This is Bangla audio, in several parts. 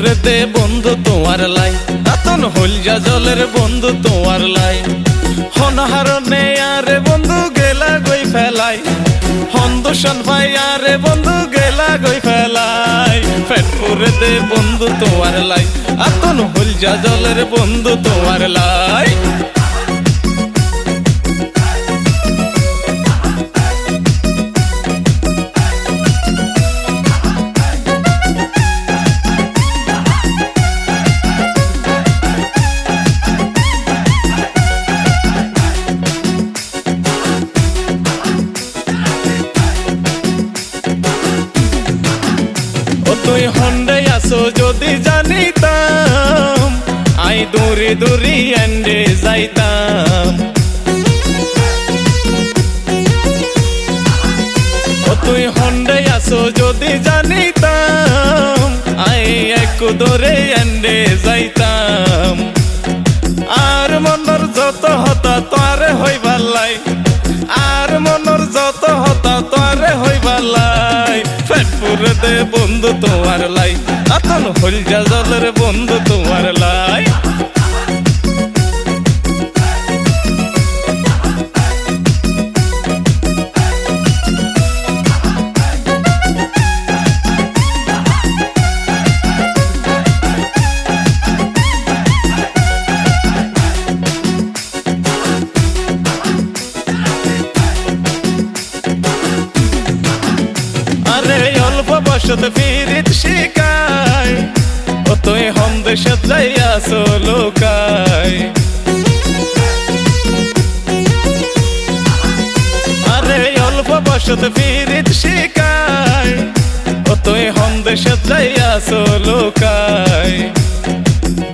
দে বন্ধু তোমার লাই। আতন হলজা জলের বন্ধু তোমার লাই। হনহার নে আরে বন্ধু গেলা গই ফেলাই। হন্দুষণ ভাই আরে বন্ধু গেলা গই ফেলাই। ফেটপুরে দে বন্ধু তোমার লাই। আতন হলজা জলের বন্ধু তোমার লাই। তুই হন্ডে আসো যদি জানিতাম। আই দূরে দূরে এন্ডে যাইতাম। তুই হন্ডে আসো যদি জানিতাম। আই এক দূরে এন্ডে যাইতাম। আর মনর যত হতা তোরে হইবার লাই। আর মনর যত হতা তোরে ফেটপুরে দে বন্ধু তোমার লাই। আতন হলজা জলের বন্ধু তোমার লাই। বসত ফিরিত শিকায় ও তুই হম দেশত যাইয়াছ লোকায়। বসত ফিরিত শিকায় ও তুই হম দেশত যাইয়াছ লোকায়।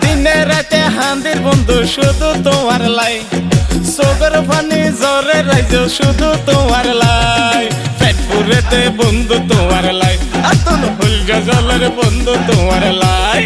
দিনে রাতে হান্দির বন্ধু, শুধু তোমার লাই। সোগর পানি জরে রাইজ, শুধু তোমার লাই। পেটপুরেতে বন্ধু তোমার লাই। আতন হলগা জলের বন্ধু তোমার লাই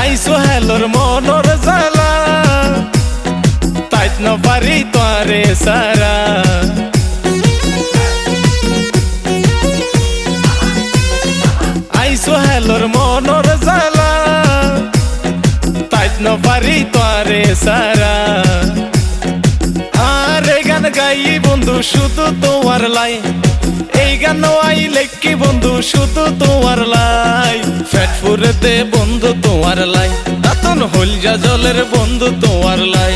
আইসো হেলোর মনর জালা তাইত ন পারি তোরে সারা। আইসো হেলোর মনর জালা তাইত ন পারি তোরে সারা। আর গান গাই বন্ধু, শুধু তোমার লাই। এই গান আই লেখি বন্ধু, শুধু তোমার লাই। ফ্যাট ফুরে বন্ধু তোমার লাই। আতন হলজা জলের বন্ধু তোমার লাই।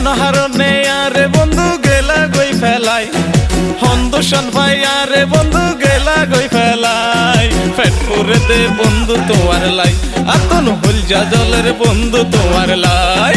হনহারনে আরে বন্ধু গেলা গই ফেলাই। হন্দুষণ ভাই, আরে বন্ধু গেলা গই ফেলাই। ফ্যাট ফুরে দে বন্ধু তোমার লাই, আতন হলজা জলের বন্ধু তোমার লাই।